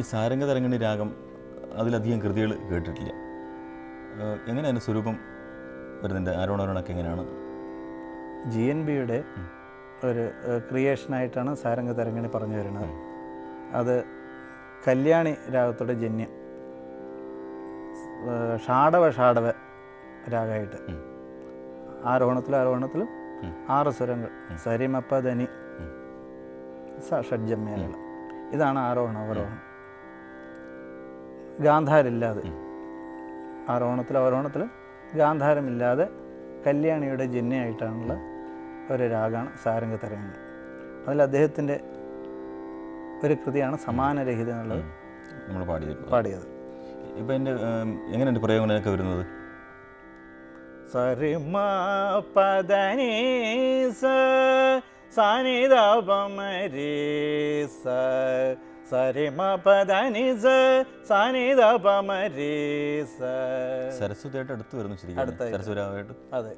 ഈ സാരംഗ തരംഗണി രാഗം അതിലധികം കൃതികൾ കേട്ടിട്ടില്ല. എങ്ങനെ അതിന്റെ സ്വരൂപം വരുന്നുണ്ട്? ആരോണോരോണൊക്കെ എങ്ങനെയാണ്? ജി എൻ ബിയുടെ ഒരു ക്രിയേഷനായിട്ടാണ് സാരംഗ തരംഗിണി പറഞ്ഞു വരുന്നത്. അത് കല്യാണി രാഗത്തോടെ ജന്യം. ഷാടവ ഷാഡവ ഷാഡവ രാഗമായിട്ട് ആരോഹണത്തിലും ആരോഹണത്തിലും ആറ് സ്വരങ്ങൾ. സരിമപ്പ ധനി ഷഡ്ജമ്മേലുള്ള ഇതാണ് ആരോഹണം അവരോഹണം ഗാന്ധാരില്ലാതെ. ആറോണത്തിൽ ഓരോണത്തിൽ ഗാന്ധാരമില്ലാതെ കല്യാണിയുടെ ജന്യയായിട്ടാണുള്ള ഒരു രാഗമാണ് സാരംഗ തരംഗിണി അതിൽ അദ്ദേഹത്തിന്റെ ഒരു കൃതിയാണ് സമാനരഹിത എന്നുള്ളത് നമ്മൾ പാടിയത്. പാടിയത്. ഇപ്പം എന്റെ എങ്ങനെയുണ്ട് പ്രയോഗങ്ങളൊക്കെ വരുന്നത്? സരിമ പദനി സ സനിതപമരി സ സരസ്വതിയായിട്ട് അടുത്ത് വരുന്നു ശരിക്കും അടുത്ത സരസ്വരാമായിട്ട് അതെ.